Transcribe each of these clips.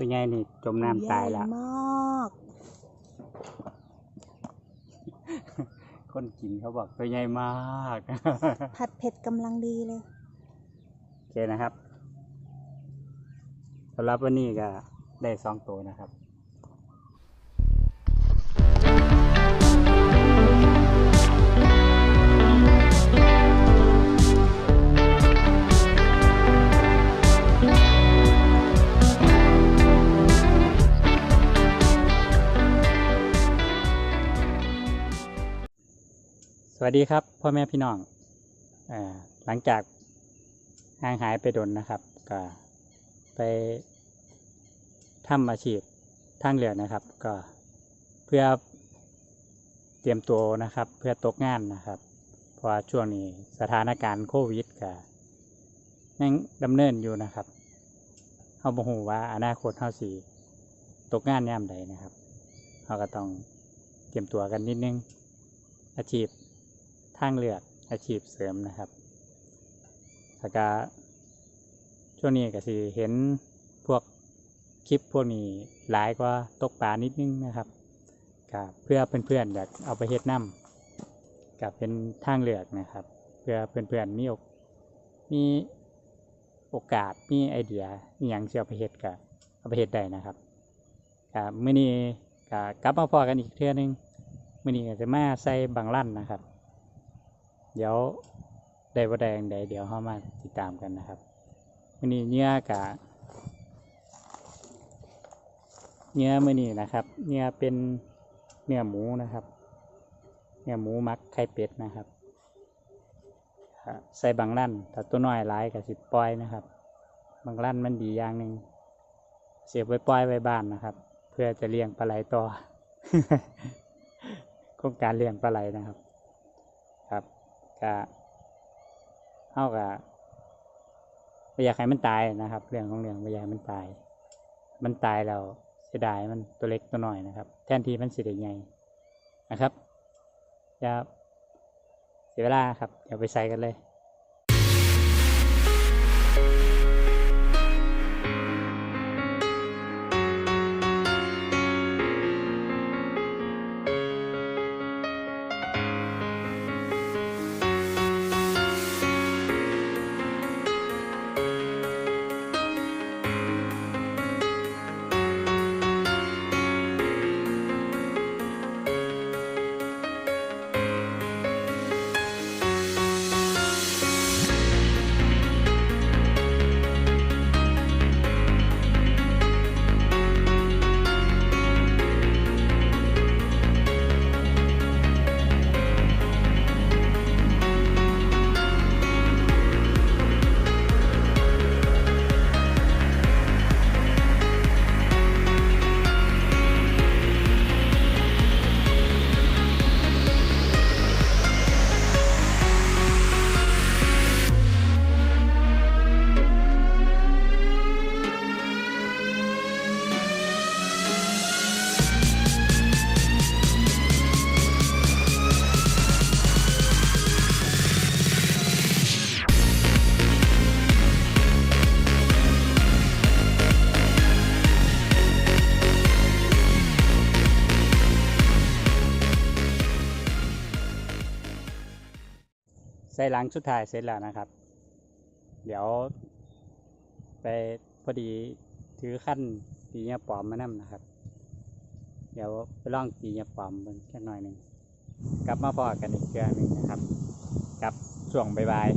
ตัวใหญ่นี่จมน้ำตายแล้ว ใหญ่มาก คนกินเขาบอกตัวใหญ่มาก ผัดเผ็ดกำลังดีเลย โอเคนะครับสำหรับวันนี้ก็ได้สองตัวนะครับ วัสดีครับพ่อแม่พี่น้องอหลังจากห่างหายไปดนนะครับ ก็ไปทำอาชีพทางเรือนะครับ ก็เพื่อเตรียมตัวนะครับ เพื่อตกงานนะครับ เพราะช่วงนี้สถานการณ์โควิดก็ยังดำเนินอยู่นะครับเขาบอกว่าอนาคตเขาสีตกงานยามใดนะครับเขาก็ต้องเตรียมตัวกันนิดนึงอาชีพ ทางเลือกอาชีพเสริมนะครับแล้วก็ช่วงนี้ก็สิเห็นพวกคลิปพวกนี้หลายกว่าตกปลานิดนึงนะครับกับเพื่อเพื่อนๆอยากเอาไปเฮ็ดน้ำกับเป็นทางเลือกนะครับ เพื่อเพื่อนๆมีโอกมีโอกาสมีไอเดียอย่างที่เอาไปเฮ็ดกับเอาไปเฮ็ดได้นะครับกับมื้อนี้ก็กลับมาพอกันอีกเทื่อนึงมื่อนี้ก็จะมาใส่บางลั่นนะครับ เดี๋ยวได้บ่ได้อย่างใดเดี๋ยวเข้ามาติดตามกันนะครับมือนี้เนื้อกะเนื้อมือนี้นะครับ เนื้อเป็นเนื้อหมูนะครับ เนื้อหมูมักไข่เป็ดนะครับใส่บางลั่นแต่ตัวน้อยหลายกับสิบปล่อยนะครับ บางลั่นมันดีอย่างหนึ่งเสียบไว้ปล่อยไว้บ้านนะครับ เพื่อจะเลี้ยงปลาไหลต่อโครงการเลี้ยงปลาไหลนะครับ ครับ ก็เท่ากับไม่อยากให้มันตายนะครับ เรื่องของเรื่องไม่อยากให้มันตาย มันตายแล้วเสียดายมันตัวเล็กตัวน้อยนะครับ แทนที่มันสิได้ใหญ่นะครับจะเสียเวลาครับเดี๋ยวไปใส่กันเลย ใส่หลังสุดท้ายเสร็จแล้วนะครับ เดี๋ยว ไปพอดีถือขั้นตีเงี้ยปลอมมานั่นะครับ เดี๋ยวไปล่องตีเงี้ยปลอมเบิ่งแค่หน่อยหนึ่งกลับมาพอกันอีกเทื่อหนึ่งนะครับกับช่วงบ่าย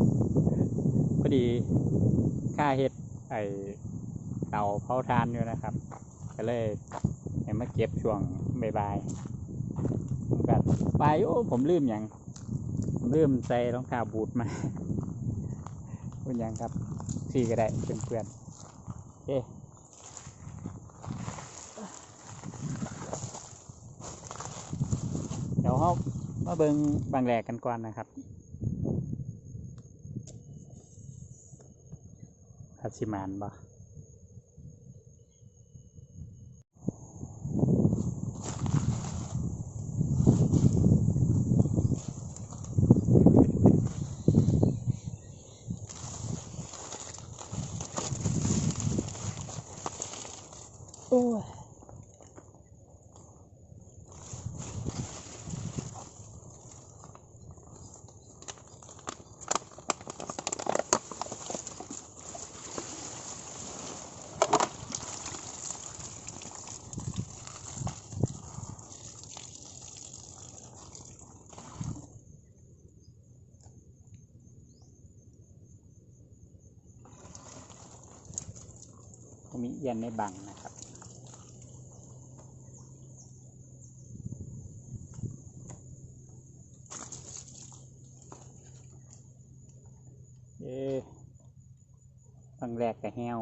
ๆพอดีค่าเฮ็ดไอเตาเผาทานอยู่นะครับ ก็เลยให้มาเก็บช่วงบายๆผมแบบไปโอ้ผมลืมอย่าง เริ่มใส่รองเท้าบูทมาคุณยังครับสี่ก็ได้เพื่อนๆโอเคเดี๋ยวเรามาเบิงบางแหลกกันก่อนนะครับพัชิมานบ่ เอียนในบังนะครับ เอ๊ะบังแรกก็แห้ว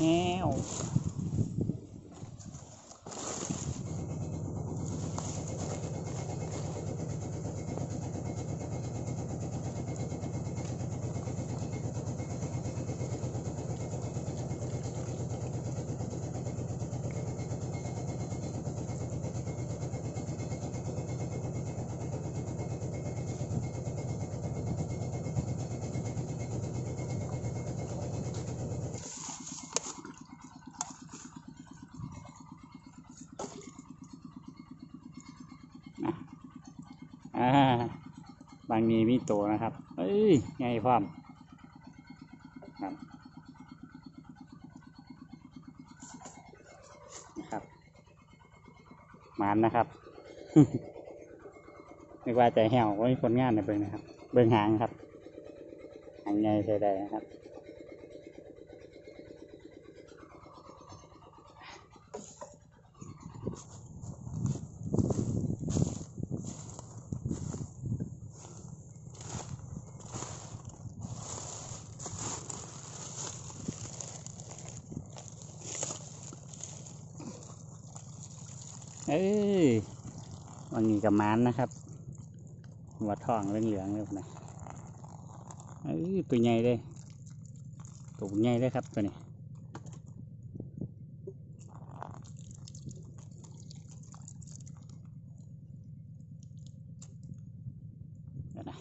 แห้ว อ่า บางมีมีตัวนะครับ เอ้ยไงพร้อมครับนะครับมานนะครับนึกว่าใจแห้วว่ามีผลงานในเบิ่งนะครับ เบิ่งหางครับหางไงใส่ได้นะครับ เอ้ยวันนี้กับมานนะครับหัวทองเหลืองๆเลยนะเอ้ยตัวใหญ่เลยตัวใหญ่เลยครับตัวนี้เดี๋ยวนะ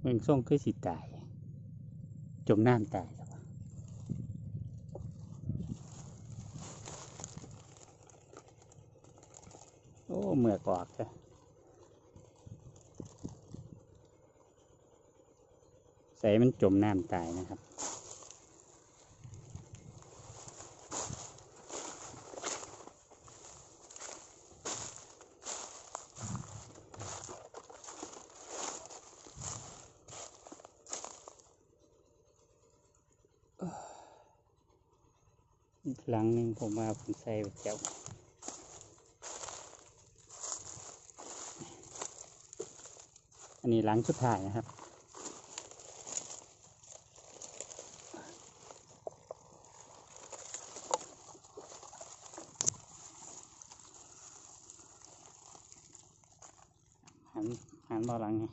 เมืองส่งคือสิตาย จมน้ำตาย เมื่อกออกใช่ใส่มันจมน้ำตายนะครับหลังหนึ่งผมมาผมใส่ไปแจว อันนี้หลังสุดท้ายนะครับ หันหันบอหลังไง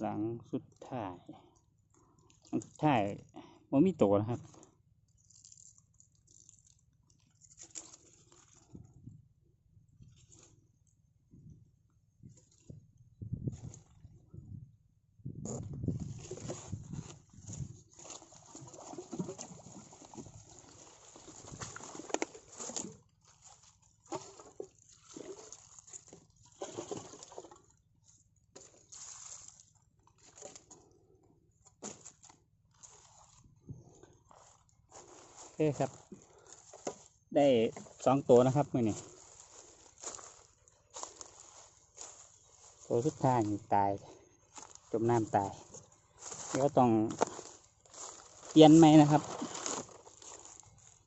หลังสุดท้าย หลังสุดท้ายมันมีตัวนะครับ เคครับ ได้สองตัวนะครับมือนี่ตัวสุดท้ายนี่ตาย จมน้ำตายเดี๋ยวต้องเปลี่ยนไหมนะครับ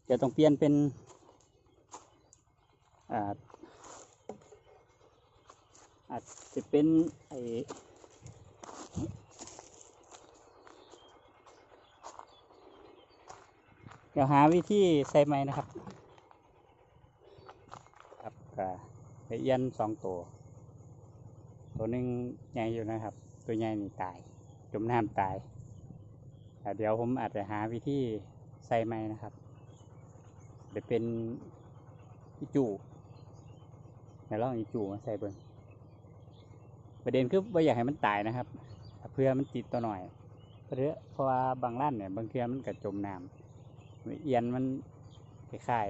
เดี๋ยวต้องเปลี่ยนเป็นอ่าอาจจะเป็นไอ เดี๋ยวหาวิธีใส่ไม้นะครับ ครับก็ละเอียนสองตัว ตัวหนึ่งใหญ่อยู่นะครับ ตัวใหญ่นี่ตาย จมน้ำตายแต่เดี๋ยวผมอาจจะหาวิธีใส่ไม้นะครับเดี๋ยวเป็นอีจูเดี๋ยวลองอีจูมาใส่เบิ้งประเด็นคือว่าอยากให้มันตายนะครับ เพื่อมันติดตัวหน่อย เพราะเพราะว่าบางร้านเนี่ยบางเทีมันก็จมน้ำ เอียนมันคล้าย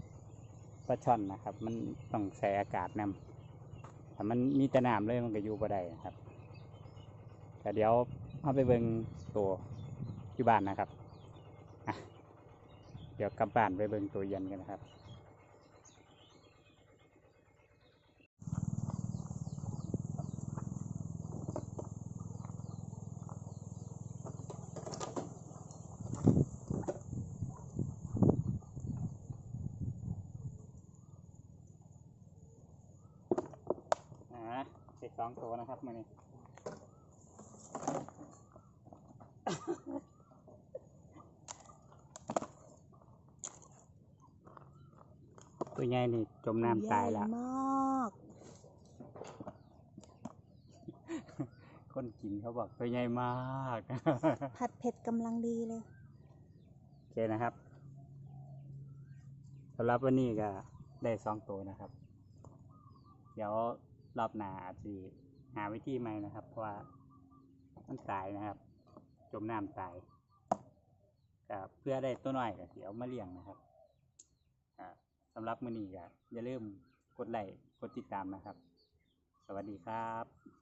ๆปลาช่อนนะครับ มันต้องใส่อากาศนำถ้ามันมีแต่น้ำเลยมันก็อยู่บ่ได้นะครับแต่เดี๋ยวเอาไปเบิ่งตัวที่บ้านนะครับ เดี๋ยวกลับบ้านไปเบิ่งตัวเย็นกันนะครับ อ่าเด็กสองตัวนะครับมือนี้ตัวใหญ่นี่จมน้ำตายแล้ว ใหญ่มากคนกินเขาบอกตัวใหญ่มาก ผัดเผ็ดกำลังดีเลย โอเคนะครับสำหรับวันนี้ก็ได้สองตัวนะครับ เดี๋ยว รอบหน้าอาจจะหาวิธีใหม่นะครับ เพราะว่ามันตายนะครับ จมน้ำตายก็เพื่อได้ตัวน้อยก็เดี๋ยวมาเลี้ยงนะครับสำหรับมือนี้ก็อย่าลืมกดไลค์กดติดตามนะครับ สวัสดีครับ